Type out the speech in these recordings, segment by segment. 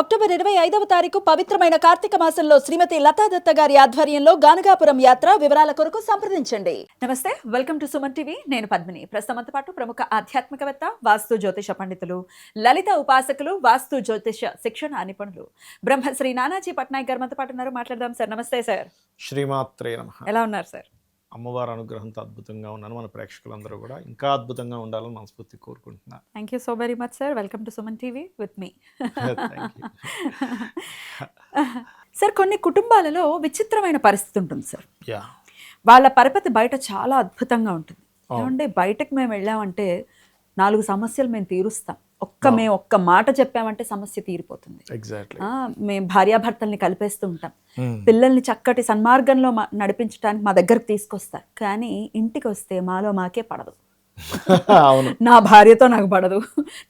October ఇరవై ఐదవ తారీఖు పవిత్రమైన కార్తీక మాసంలో శ్రీమతి లతాదత్త గారి ఆధ్వర్యంలో గానగాపురం యాత్ర వివరాల కొరకు సంప్రదించండి. నమస్తే వెల్కమ్ టు సుమన్ టీవీ. నేను పద్మిని. ప్రస్తుతంతో పాటు ప్రముఖ ఆధ్యాత్మికవేత్త వాస్తు జ్యోతిష పండితులు లలిత ఉపాసకులు వాస్తు జ్యోతిష శిక్షణ నిపుణులు. బ్రహ్మశ్రీ నానాజీ పట్నాయక్ గారు మనతో పాటు ఉన్నారు. మాట్లాడదాం సార్. నమస్తే సార్. శ్రీమాత్రే నమ. ఎలా ఉన్నారు సార్? అమ్మవారి అనుగ్రహంతో అద్భుతంగా ఉన్నాను. మన ప్రేక్షకులందరూ కూడా ఇంకా అద్భుతంగా ఉండాలని మనస్ఫూర్తి కోరుకుంటున్నా. Thank you so very much sir welcome to Suman TV with me. Sir కొన్ని కుటుంబాలలో విచిత్రమైన పరిస్థితి ఉంటుంది సార్ యా వాళ్ళ పరపతి బయట చాలా అద్భుతంగా ఉంటుంది. అవును. ఏమంటే బయటకు మేము వెళ్ళామంటే నాలుగు సమస్యలు మేము తీరుస్తాం. ఒక్క మేము ఒక్క మాట చెప్పామంటే సమస్య తీరిపోతుంది. మేము భార్యాభర్తల్ని కలిపేస్తూ ఉంటాం. పిల్లల్ని చక్కటి సన్మార్గంలో నడిపించడానికి మా దగ్గరకు తీసుకొస్తారు. కానీ ఇంటికి వస్తే మాలో మాకే పడదు. నా భార్యతో నాకు పడదు.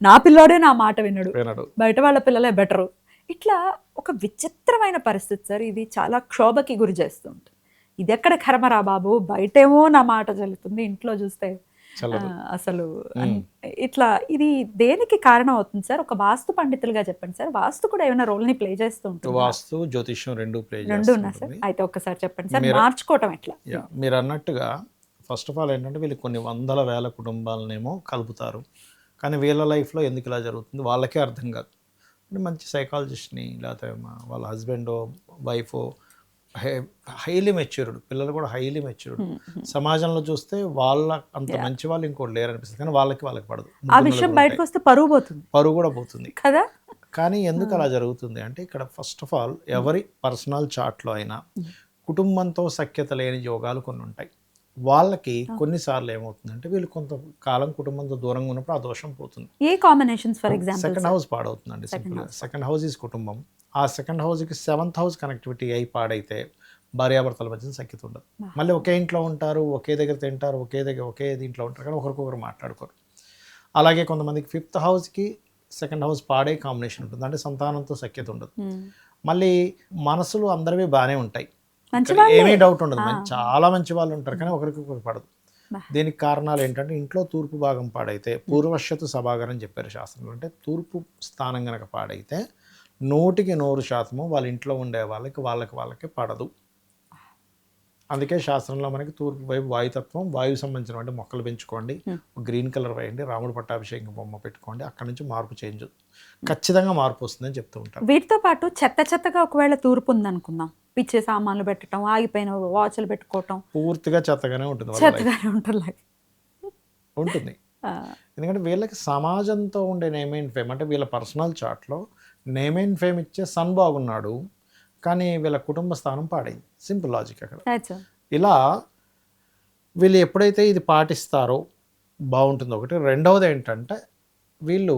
నా పిల్లోడే నా మాట వినడు. బయట వాళ్ళ పిల్లలే బెటరు. ఇట్లా ఒక విచిత్రమైన పరిస్థితి సార్ ఇది చాలా క్షోభకి గురి చేస్తూ ఉంటుంది. ఇది ఎక్కడ కర్మరా బాబు? బయటేమో నా మాట జల్లుతుంది ఇంట్లో చూస్తే అసలు ఇట్లా ఇది దేనికి కారణం అవుతుంది సార్? ఒక వాస్తు పండితులుగా చెప్పండి సార్. వాస్తు కూడా ఏమైనా రోల్ని ప్లే చేస్తూ ఉంటుంది? వాస్తు జ్యోతిష్యం రెండు ప్లే రెండు ఉన్నా సార్. అయితే ఒక్కసారి చెప్పండి సార్. మీరు- మార్చుకోవటం ఎట్లా? మీరు అన్నట్టుగా ఫస్ట్ ఆఫ్ ఆల్ ఏంటంటే వీళ్ళు కొన్ని వందల వేల కుటుంబాలనేమో కలుపుతారు. కానీ వీళ్ళ లైఫ్లో ఎందుకు ఇలా జరుగుతుంది? వాళ్ళకే అర్థం కాదు. అంటే మంచి సైకాలజిస్ట్ని లేకపోతే వాళ్ళ హస్బెండో వైఫో హైలీ మెచ్యూర్డ్ పిల్లలు కూడా హైలీ మెచ్యూర్డ్ సమాజంలో చూస్తే వాళ్ళ అంత మంచి వాళ్ళు ఇంకోటి లేరు అనిపిస్తుంది కానీ వాళ్ళకి వాళ్ళకి పడదు. ఆ విషయం బయటకు వస్తే పరువు పోతుంది. పరువు కూడా పోతుంది. కదా? కానీ ఎందుకు అలా జరుగుతుంది అంటే ఇక్కడ ఫస్ట్ ఆఫ్ ఆల్ ఎవరి పర్సనల్ చార్ట్లో అయినా కుటుంబంతో సఖ్యత లేని యోగాలు కొన్ని ఉంటాయి. వాళ్ళకి కొన్నిసార్లు ఏమవుతుందంటే వీళ్ళు కొంత కాలం కుటుంబంతో దూరంగా ఉన్నప్పుడు ఆ దోషం పోతుంది. ఏ combinations for example second house పాడవుతుందండి simple second house is కుటుంబం. ఆ సెకండ్ హౌస్కి సెవెంత్ హౌస్ కనెక్టివిటీ అయి పాడైతే భార్యాభర్తల మధ్య సఖ్యత ఉండదు. మళ్ళీ ఒకే ఇంట్లో ఉంటారు ఒకే దగ్గర తింటారు ఒకే దగ్గర ఒకే దీంట్లో ఉంటారు కానీ ఒకరికొకరు మాట్లాడుకోరు. అలాగే కొంతమందికి ఫిఫ్త్ హౌస్కి సెకండ్ హౌస్ పాడే కాంబినేషన్ ఉంటుంది. అంటే సంతానంతో సఖ్యత ఉండదు. మళ్ళీ మనసులు అందరివి బాగానే ఉంటాయి. ఏమీ డౌట్ ఉండదు. మంచి- చాలా మంచి వాళ్ళు ఉంటారు కానీ ఒకరికొకరు పడదు. బా. దీనికి కారణాలు ఏంటంటే ఇంట్లో తూర్పు భాగం పాడైతే పూర్వశ్యతు సభాగరం చెప్పారు శాస్త్రంలో. అంటే తూర్పు స్థానం గనక పాడైతే నూటికి నూరు శాతము వాళ్ళ ఇంట్లో ఉండే వాళ్ళకి వాళ్ళకి వాళ్ళకి పడదు. అందుకే శాస్త్రంలో మనకి తూర్పు వైపు వాయుతత్వం వాయువు సంబంధించిన అంటే మొక్కలు పెంచుకోండి. గ్రీన్ కలర్ వేయండి రాముడు పట్టాభిషేకం బొమ్మ పెట్టుకోండి అక్కడ నుంచి మార్పు చేంజ్. ఖచ్చితంగా మార్పు వస్తుందని చెప్తూ ఉంటారు. వీటితో పాటు చెత్త చెత్తగా ఒకవేళ తూర్పు ఉందనుకుందాం. పిచ్చే సామాన్లు పెట్టడం ఆగిపోయిన వాచ్లు పెట్టుకోవటం పూర్తిగా చెత్తగానే ఉంటుంది. చెత్తగానే ఉంటుంది. ఉంటుంది ఎందుకంటే వీళ్ళకి సమాజంతో ఉండే నేమ్ అండ్ ఫేమ్ అంటే వీళ్ళ పర్సనల్ చార్ట్లో నేమ్ అండ్ ఫేమ్ ఇచ్చే సన్ బాగున్నాడు కానీ వీళ్ళ కుటుంబ స్థానం పాడైంది సింపుల్ లాజిక్ అక్కడ. ఇలా వీళ్ళు ఎప్పుడైతే ఇది పాటిస్తారో బాగుంటుందో ఒకటి రెండవది ఏంటంటే వీళ్ళు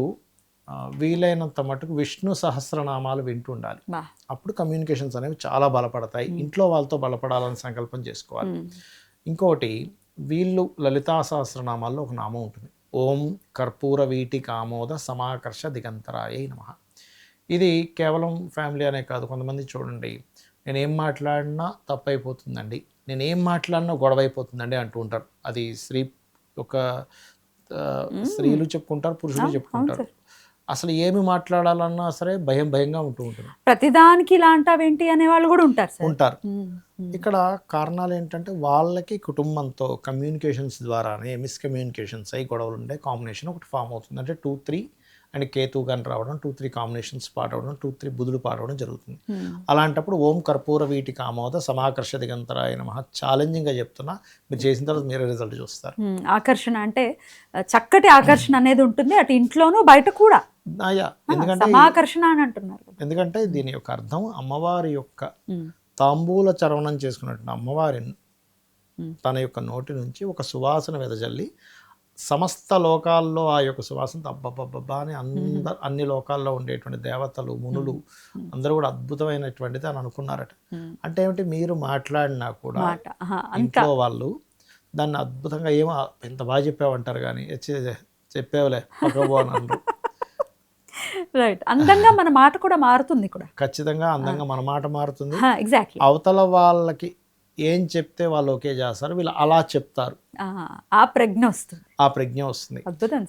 వీలైనంత మటుకు విష్ణు సహస్రనామాలు వింటూ ఉండాలి బా. అప్పుడు కమ్యూనికేషన్స్ అనేవి చాలా బలపడతాయి. ఇంట్లో వాళ్ళతో బలపడాలని సంకల్పం చేసుకోవాలి. ఇంకోటి వీళ్ళు లలితా సహస్రనామాల్లో ఒక నామం ఉంటుంది. ఓం కర్పూర వీటి కామోద సమాకర్ష దిగంతరాయ నమ. ఇది కేవలం ఫ్యామిలీ అనే కాదు. కొంతమంది చూడండి నేను ఏం మాట్లాడినా తప్పైపోతుందండి. నేను ఏం మాట్లాడినా గొడవ అయిపోతుందండి అంటూ ఉంటారు. అది స్త్రీ ఒక స్త్రీలు చెప్పుకుంటారు పురుషులు చెప్పుకుంటారు. అసలు ఏమి మాట్లాడాలన్నా సరే భయం భయంగా ఉంటూ ఉంటుంది. ప్రతిదానికి ఇలా అంటావేంటి అనే వాళ్ళు కూడా ఉంటారు. ఉంటారు. ఇక్కడ కారణాలు ఏంటంటే వాళ్ళకి కుటుంబంతో కమ్యూనికేషన్స్ ద్వారానే మిస్కమ్యూనికేషన్స్ అయి గొడవలు ఉండే కాంబినేషన్ ఒకటి ఫామ్ అవుతుంది. అంటే టూ త్రీ అండ్ కేతు కానీ రావడం టూ త్రీ కాంబినేషన్స్ పాడవడం టూ త్రీ బుధుడు పాడవడం జరుగుతుంది మ్మ్. అలాంటప్పుడు ఓం కర్పూర వీటి కామోద సమాకర్ష దిగంతరాయ నమ ఛాలెంజింగ్గా చెప్తున్నా మీరు చేసిన తర్వాత మీరే రిజల్ట్ చూస్తారు మ్మ్. ఆకర్షణ అంటే చక్కటి ఆకర్షణ అనేది ఉంటుంది అటు ఇంట్లోనూ బయట కూడా ఎందుకంటే సమాకర్షణ అని అంటున్నారు ఎందుకంటే దీని యొక్క అర్థం అమ్మవారి యొక్క మ్మ్. తాంబూల చరవణం చేసుకున్నట్టు అమ్మవారి మ్మ్. తన యొక్క నోటి నుంచి ఒక సువాసన వెదజల్లి సమస్త లోకాల్లో ఆ యొక్క సువాసన అబ్బబ్బబ్బా అని అందరు అన్ని లోకాల్లో ఉండేటువంటి దేవతలు మునులు అందరూ కూడా అద్భుతమైనటువంటిది అని అనుకున్నారట. అంటే ఏమిటి? మీరు మాట్లాడినా కూడా ఇంట్లో వాళ్ళు దాన్ని అద్భుతంగా ఏమో ఎంత బాగా చెప్పావంటారు కానీ "ఛే, చెప్పేవలే పక్కబో అని అనరు. రైట్ అందంగా మన మాట కూడా మారుతుంది కూడా ఖచ్చితంగా అందంగా మన మాట మారుతుంది. ఎగ్జాక్ట్లీ అవతల వాళ్ళకి ఏం చెప్తే వాళ్ళు ఓకే చేస్తారు వీళ్ళు అలా చెప్తారు. ఆ ప్రజ్ఞ వస్తుంది. ఆ ప్రజ్ఞ వస్తుంది.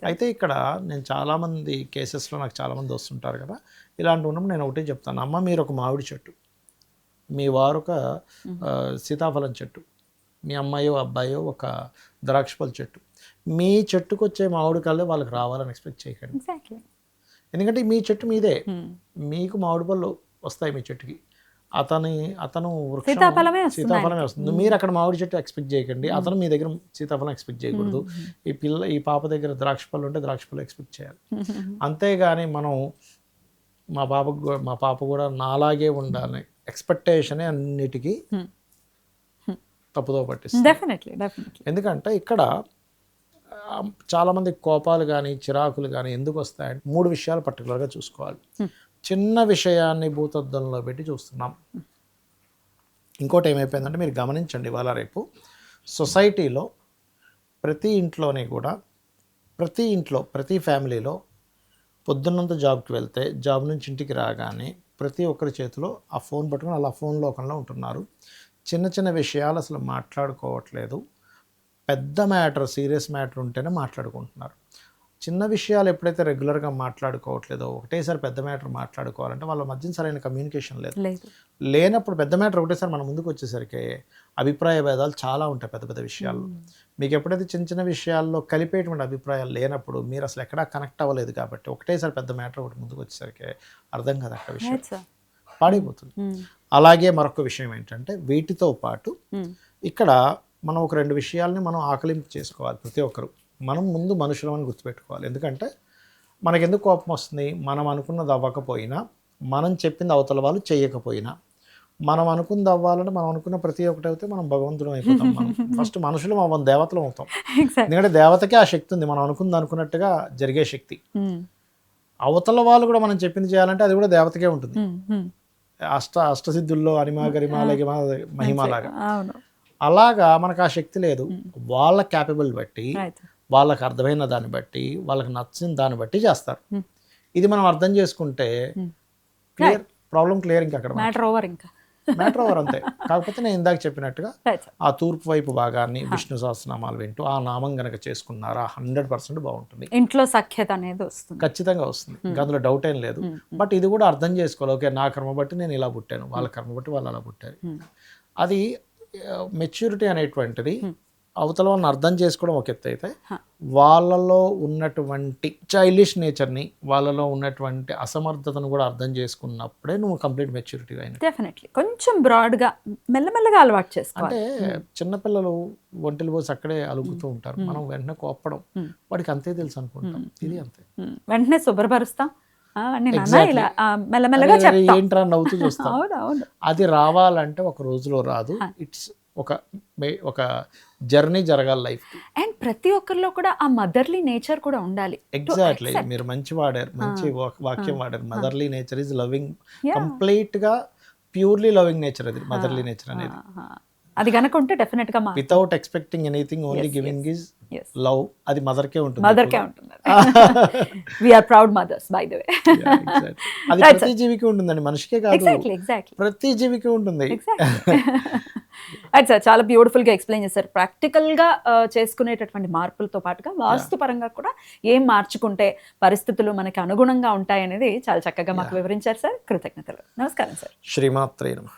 అయితే ఇక్కడ నేను చాలామంది కేసెస్లో నాకు చాలామంది వస్తుంటారు కదా ఇలాంటి ఉన్నప్పుడు నేను ఒకటే చెప్తాను. అమ్మ మీరు ఒక మామిడి చెట్టు మీ వారు ఒక సీతాఫలం చెట్టు మీ అమ్మాయో అబ్బాయో ఒక ద్రాక్షపల చెట్టు. మీ చెట్టుకు వచ్చే మామిడి కళ్ళే వాళ్ళకి రావాలని ఎక్స్పెక్ట్ చేయకండి. ఎందుకంటే మీ చెట్టు మీదే. మీకు మామిడి పళ్ళు వస్తాయి మీ చెట్టుకి. అతని అతను వృక్షం సీతాఫలమే వస్తుంది సీతాఫలమే వస్తుంది. మీరు అక్కడ మామిడి చెట్టు ఎక్స్పెక్ట్ చేయకండి. అతను మీ దగ్గర సీతాఫలం ఎక్స్పెక్ట్ చేయకూడదు. ఈ పిల్ల ఈ పాప దగ్గర ద్రాక్ష పళ్ళు ఉంటే ద్రాక్ష పళ్ళు ఎక్స్పెక్ట్ చేయాలి. అంతేగాని మనం మా కూడా- మా పాప కూడా నాలాగే ఉండాలి. ఎక్స్పెక్టేషనే అన్నిటికీ తప్పుదో పట్టిస్తుంది. ఎందుకంటే ఇక్కడ చాలామంది కోపాలు కానీ చిరాకులు కానీ ఎందుకు వస్తాయంటే మూడు విషయాలు పర్టికులర్గా చూసుకోవాలి. చిన్న విషయాన్ని భూతద్దంలో పెట్టి చూస్తున్నాం. ఇంకోటి ఏమైపోయిందంటే మీరు గమనించండి ఇవాళ రేపు సొసైటీలో ప్రతి ఇంట్లోని కూడా ప్రతి ఇంట్లో ప్రతి ఫ్యామిలీలో పొద్దున్నంత జాబ్కి వెళ్తే జాబ్ నుంచి ఇంటికి రాగానే ప్రతి ఒక్కరి చేతిలో ఆ ఫోన్ పట్టుకొని అలా ఫోన్ లోకంలో ఉంటున్నారు. చిన్న చిన్న విషయాలు అసలు మాట్లాడుకోవట్లేదు. పెద్ద మ్యాటర్ సీరియస్ మ్యాటర్ ఉంటేనే మాట్లాడుకుంటున్నారు. చిన్న విషయాలు ఎప్పుడైతే రెగ్యులర్గా మాట్లాడుకోవట్లేదో ఒకటేసారి పెద్ద మ్యాటర్ మాట్లాడుకోవాలంటే వాళ్ళ మధ్య సరైన కమ్యూనికేషన్ లేదు. లేనప్పుడు పెద్ద మ్యాటర్ ఒకటేసారి మన ముందుకు వచ్చేసరికి అభిప్రాయ భేదాలు చాలా ఉంటాయి పెద్ద పెద్ద విషయాల్లో. మీకు ఎప్పుడైతే చిన్న చిన్న విషయాల్లో కలిపేటువంటి అభిప్రాయాలు లేనప్పుడు మీరు అసలు ఎక్కడా కనెక్ట్ అవ్వలేదు కాబట్టి ఒకటేసారి పెద్ద మ్యాటర్ ఒకటి ముందుకు వచ్చేసరికి అర్థం కాదు అక్కడ విషయం. పాడైపోతుంది. అలాగే మరొక విషయం ఏంటంటే వీటితో పాటు ఇక్కడ మనం ఒక రెండు విషయాల్ని మనం ఆకలింపు చేసుకోవాలి ప్రతి ఒక్కరు. మనం ముందు మనుషులం అని గుర్తుపెట్టుకోవాలి. ఎందుకంటే మనకెందుకు కోపం వస్తుంది? మనం అనుకున్నది అవ్వకపోయినా మనం చెప్పింది అవతల వాళ్ళు చేయకపోయినా మనం అనుకున్నది అవ్వాలంటే మనం అనుకున్న ప్రతి ఒక్కటి అయితే మనం భగవంతుడం అయిపోతాం మనం. ఫస్ట్ మనుషులం అవ్వం దేవతలం అవుతాం. ఎందుకంటే దేవతకే ఆ శక్తి ఉంది. మనం అనుకుంది అనుకున్నట్టుగా జరిగే శక్తి. అవతల వాళ్ళు కూడా మనం చెప్పింది చేయాలంటే అది కూడా దేవతకే ఉంటుంది. అష్ట అష్టసిద్ధుల్లో అనిమా గరిమా లగిమ మహిమలాగా. అలాగా మనకు ఆ శక్తి లేదు. వాళ్ళ క్యాపబుల్ బట్టి వాళ్ళకి అర్థమైన దాన్ని బట్టి వాళ్ళకి నచ్చిన దాన్ని బట్టి చేస్తారు. ఇది మనం అర్థం చేసుకుంటే క్లియర్ ప్రాబ్లం క్లియర్ ఇంకా అక్కడ మ్యాటర్ ఓవర్ ఇంకా. మ్యాటర్ ఓవర్ అంతే. కాకపోతే నేను ఇందాక చెప్పినట్టుగా ఆ తూర్పు వైపు భాగాన్ని విష్ణు సహస్రనామాలు వింటూ ఆ నామం గనక చేసుకున్నారా హండ్రెడ్ పర్సెంట్ బాగుంటుంది. ఇంట్లో సఖ్యత అనేది వస్తుంది. ఖచ్చితంగా వస్తుంది. ఇంకా అందులో డౌట్ ఏం లేదు. బట్ ఇది కూడా అర్థం చేసుకోవాలి. ఓకే నా కర్మ బట్టి నేను ఇలా పుట్టాను వాళ్ళ కర్మ బట్టి వాళ్ళు అలా పుట్టారు. అది మెచ్యూరిటీ అనేటువంటిది అవతల వాళ్ళని అర్థం చేసుకోవడం ఒక ఎత్తు అయితే వాళ్ళలో ఉన్నటువంటి చైల్డిష్ నేచర్ని వాళ్ళలో ఉన్నటువంటి అసమర్థతను కూడా అర్థం చేసుకున్నప్పుడే నువ్వు కంప్లీట్ మెచ్యూరిటీ అయిన డెఫినెట్లీ కొంచెం బ్రాడ్గా మెల్లమెల్లగా అలవాటు చేసుకోవాలి. అంటే చిన్నపిల్లలు ఒంటెలు పోసి అక్కడే అలుగుతూ ఉంటారు. మనం వెంటనే కోప్పడం. వాడికి అంతే తెలుసు అనుకుంటాం. ఇది అంతే. వెంటనే శుభ్రపరుస్తాం. మెల్లమెల్లగా ఏంట్రా నవ్వుతూ చూస్తాం. అది రావాలంటే ఒక రోజులో రాదు. ఇట్స్ ఒక ఒక జర్నీ జరగాలి లైఫ్ అండ్ ప్రతి ఒక్కరిలో కూడా ఆ మదర్లీ నేచర్ కూడా ఉండాలి. ఎగ్జాక్ట్లీ మీరు మంచి వాడారు. మంచి వాక్- వాక్యం వాడారు. మదర్లీ నేచర్ ఇస్ లవింగ్ కంప్లీట్గా ప్యూర్లీ లవింగ్ నేచర్ అది మదర్లీ నేచర్ అనేది. అది కనుక ఉంటే డెఫినెట్గా without expecting anything only giving is love అది మదర్కే ఉంటుంది మదర్కే ఉంటుంది we are proud mothers by the way. అది ప్రతి జీవికి ఉంటుందండి మనిషికే కాదు. ఎగ్జాక్ట్లీ ఎగ్జాక్ట్లీ ప్రతి జీవికి ఉంటుంది. అది సార్ చాలా beautiful గా ఎక్స్ప్లెయిన్ చేశారు. ప్రాక్టికల్గా ఆ, చేసుకునేటటువంటి మార్పులతో పాటుగా వాస్తు పరంగా కూడా ఏం మార్చుకుంటే పరిస్థితులు మనకి అనుగుణంగా ఉంటాయనేది చాలా చక్కగా మాకు వివరించారు సార్. కృతజ్ఞతలు. నమస్కారం సార్. శ్రీమాత్రే నమః.